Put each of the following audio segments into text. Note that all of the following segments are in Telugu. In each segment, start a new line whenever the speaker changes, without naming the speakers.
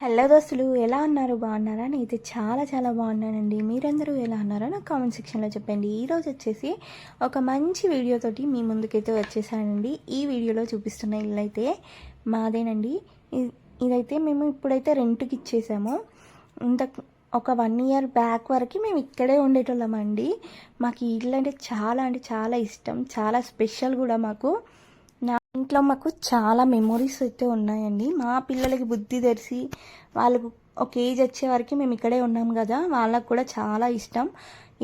హలో దోస్తులు ఎలా ఉన్నారు? బాగున్నారా? నేనైతే చాలా చాలా బాగున్నానండి. మీరందరూ ఎలా ఉన్నారో నాకు కామెంట్ సెక్షన్లో చెప్పండి. ఈరోజు వచ్చేసి ఒక మంచి వీడియోతోటి మీ ముందుకైతే వచ్చేసానండి. ఈ వీడియోలో చూపిస్తున్న ఇల్లు అయితే మాదేనండి. ఇదైతే మేము ఇప్పుడైతే రెంట్కి ఇచ్చేసాము. ఇంత ఒక వన్ ఇయర్ బ్యాక్ వరకు మేము ఇక్కడే ఉండేటోళ్ళమండి మాకు ఈ ఇల్లు అంటే చాలా అంటే చాలా ఇష్టం. చాలా స్పెషల్ కూడా మాకు. నా మాకు చాలా మెమొరీస్ అయితే ఉన్నాయండి. మా పిల్లలకి బుద్ధి తెరిచి వాళ్ళకు ఒక ఏజ్ వచ్చే వరకు మేము ఇక్కడే ఉన్నాం కదా వాళ్ళకు కూడా చాలా ఇష్టం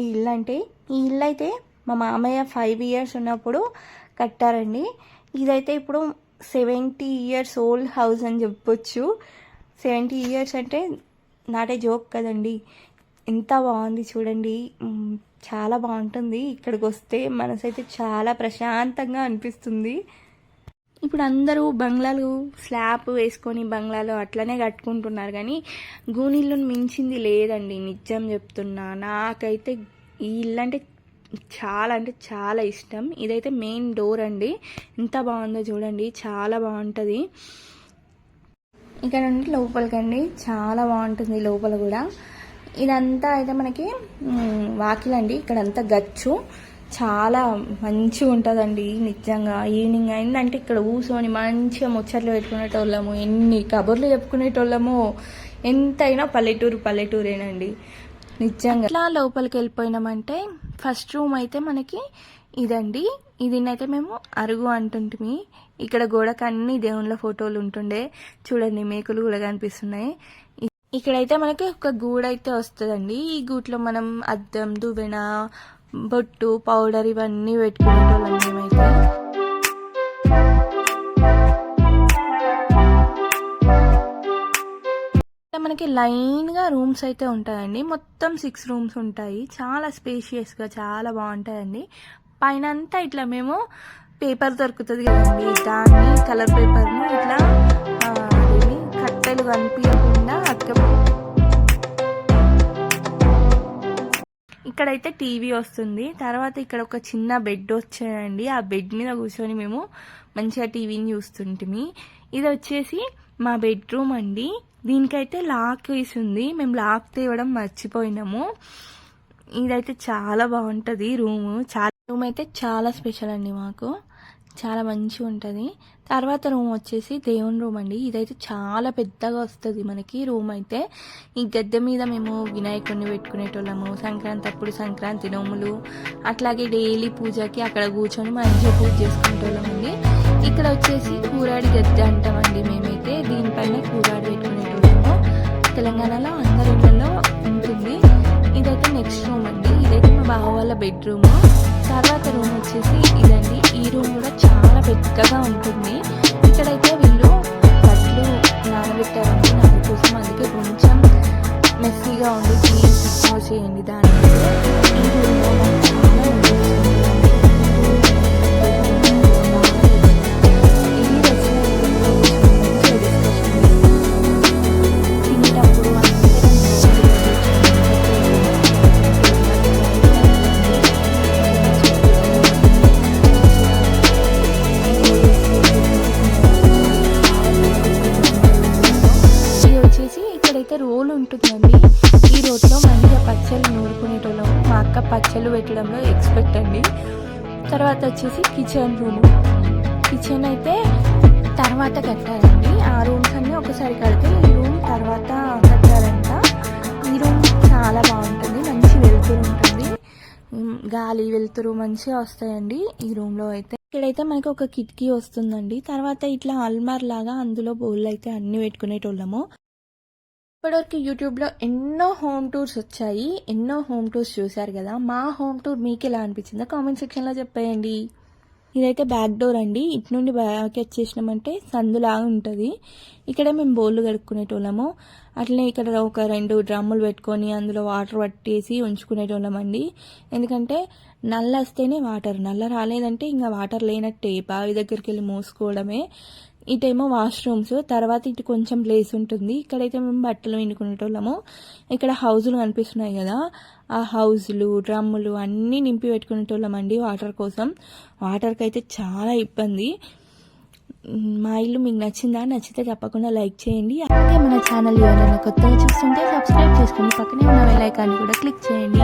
ఈ ఇల్లు అంటే. ఈ ఇల్లు అయితే మా మామయ్య ఫైవ్ ఇయర్స్ ఉన్నప్పుడు కట్టారండి. ఇదైతే ఇప్పుడు సెవెంటీ ఇయర్స్ ఓల్డ్ హౌస్ అని చెప్పొచ్చు. సెవెంటీ ఇయర్స్ అంటే నాటే జోక్ కదండి. ఎంత బాగుంది చూడండి. చాలా బాగుంటుంది. ఇక్కడికి వస్తే మనసు అయితే చాలా ప్రశాంతంగా అనిపిస్తుంది. ఇప్పుడు అందరూ బంగ్లాలు స్లాబ్ వేసుకొని బంగ్లాలు అట్లనే కట్టుకుంటున్నారు కానీ గూనిళ్ళను మించింది లేదండి నిజం చెప్తున్నా. నాకైతే ఈ ఇల్లు అంటే చాలా అంటే చాలా ఇష్టం. ఇదైతే మెయిన్ డోర్ అండి. ఎంత బాగుందో చూడండి చాలా బాగుంటుంది. ఇక్కడ నుండి లోపలికండి చాలా బాగుంటుంది లోపల కూడా. ఇదంతా అయితే మనకి వాకిలండి. ఇక్కడంతా గచ్చు. చాలా మంచిగా ఉంటుందండి నిజంగా. ఈవినింగ్ అయిందంటే ఇక్కడ కూర్చొని మంచిగా ముచ్చట్లు పెట్టుకునేటోళ్ళము ఎన్ని కబుర్లు చెప్పుకునేటోళ్ళము. ఎంతైనా పల్లెటూరు పల్లెటూరేనండి. నిజంగా. ఇట్లా లోపలికి వెళ్ళిపోయినామంటే ఫస్ట్ రూమ్ అయితే మనకి ఇదండి. ఇదినైతే మేము అరుగు అంటుంటిమి. ఇక్కడ గోడకు అన్ని దేవుళ్ళ ఫోటోలు ఉంటుండే. చూడండి మేకులు కూడా కనిపిస్తున్నాయి. ఇక్కడైతే మనకి ఒక గూడ అయితే వస్తుందండి. ఈ గూట్లో మనం అద్దం దువ్వెన బొట్టు పౌడర్ ఇవన్నీ పెట్టుకునేటోళ్ళం మేమైతే. మనకి లైన్గా రూమ్స్ అయితే ఉంటాయండి. మొత్తం సిక్స్ రూమ్స్ ఉంటాయి. చాలా స్పేషియస్గా చాలా బాగుంటాయండి. పైన అంతా ఇట్లా మేము పేపర్ దొరుకుతుంది కదండి. దాన్ని కలర్ పేపర్ని ఇట్లా కట్టెలు కనిపించకుండా అక్క ఇక్కడైతే టీవీ వస్తుంది. తర్వాత ఇక్కడ ఒక చిన్న బెడ్ వచ్చాయండి. ఆ బెడ్ మీద కూర్చొని మేము మంచిగా టీవీని చూస్తుంటిమి. ఇది వచ్చేసి మా బెడ్రూమ్ అండి. దీనికైతే లాక్ వేసి ఉంది. మేము లాక్ తేవడం మర్చిపోయినాము. ఇదైతే చాలా బాగుంటుంది రూము. చాలా రూమ్ అయితే చాలా స్పెషల్ అండి మాకు. చాలా మంచిగా ఉంటుంది. తర్వాత రూమ్ వచ్చేసి దేవుని రూమ్ అండి. ఇదైతే చాలా పెద్దగా వస్తుంది మనకి రూమ్ అయితే. ఈ గద్దె మీద మేము వినాయకుడిని పెట్టుకునేటోళ్ళము. సంక్రాంతి అప్పుడు సంక్రాంతి నోములు. అట్లాగే డైలీ పూజకి అక్కడ కూర్చొని మంచిగా పూజ చేసుకునేటోళ్ళమండి ఇక్కడ వచ్చేసి కూరాడి గద్దె అంటామండి మేమైతే. దీనిపైన కూరాడి పెట్టుకునేటోళ్ళము. తెలంగాణలో అందరి ఇళ్ళలో ఉంటుంది. ఇదైతే నెక్స్ట్ వాళ్ళ బెడ్రూమ్ తర్వాత రూమ్ వచ్చేసి ఇదండి. ఈ రూమ్ కూడా చాలా పెద్దగా ఉంటుంది. ఇక్కడైతే రోల్ ఉంటుందండి. ఈ రోట్లో మంచిగా పచ్చళ్ళు నూరుకునేటోళ్ళం. మా అక్క పచ్చళ్ళు పెట్టడంలో ఎక్స్పెక్ట్ అండి. తర్వాత వచ్చేసి కిచెన్ రూమ్. కిచెన్ అయితే తర్వాత కట్టాలండి. ఆ రూమ్స్ అన్ని ఒకసారి కడితే ఈ రూమ్ తర్వాత కట్టారంట ఈ రూమ్ చాలా బాగుంటుంది. మంచి వెలుతురు ఉంటుంది. గాలి వెలుతురు మంచిగా వస్తాయండి ఈ రూమ్లో అయితే. ఇక్కడైతే మనకి ఒక కిటికీ వస్తుందండి. తర్వాత ఇట్లా అల్మార్ లాగా అందులో బౌల్ అయితే అన్ని పెట్టుకునేటోళ్ళము. ఇప్పటివరకు యూట్యూబ్లో ఎన్నో హోమ్ టూర్స్ వచ్చాయి. ఎన్నో హోమ్ టూర్స్ చూశారు కదా. మా హోమ్ టూర్ మీకు ఎలా అనిపించిందో కామెంట్ సెక్షన్లో చెప్పేయండి. ఇదైతే బ్యాక్ డోర్ అండి. ఇటు నుండి బ్యాక్ వచ్చేసినామంటే సందులాగా ఉంటుంది. ఇక్కడ మేము బోళ్ళు కడుక్కునేటోళ్ళము. అట్లనే ఇక్కడ ఒక రెండు డ్రమ్ములు పెట్టుకొని అందులో వాటర్ పట్టేసి ఉంచుకునేటోళ్ళం అండి ఎందుకంటే నల్ల వస్తేనే వాటర్. నల్ల రాలేదంటే ఇంకా వాటర్ లేనట్టే. బావి దగ్గరికి వెళ్ళి మోసుకోవడమే. ఇటేమో వాష్రూమ్స్ తర్వాత ఇటు కొంచెం ప్లేస్ ఉంటుంది. ఇక్కడైతే మేము బట్టలు విండుకునేటోళ్ళము ఇక్కడ హౌజులు కనిపిస్తున్నాయి కదా. ఆ హౌజులు డ్రమ్ములు అన్నీ నింపి పెట్టుకునేటోళ్ళం అండి వాటర్ కోసం. వాటర్కి అయితే చాలా ఇబ్బంది. మా ఇల్లు మీకు నచ్చిందా? నచ్చితే తప్పకుండా లైక్ చేయండి. అలాగే మన ఛానల్ ఎవరైనా కొత్తగా చూస్తుంటే సబ్స్క్రైబ్ చేసుకోండి పక్కనే ఉన్న బెల్ ఐకాన్ని కూడా క్లిక్ చేయండి.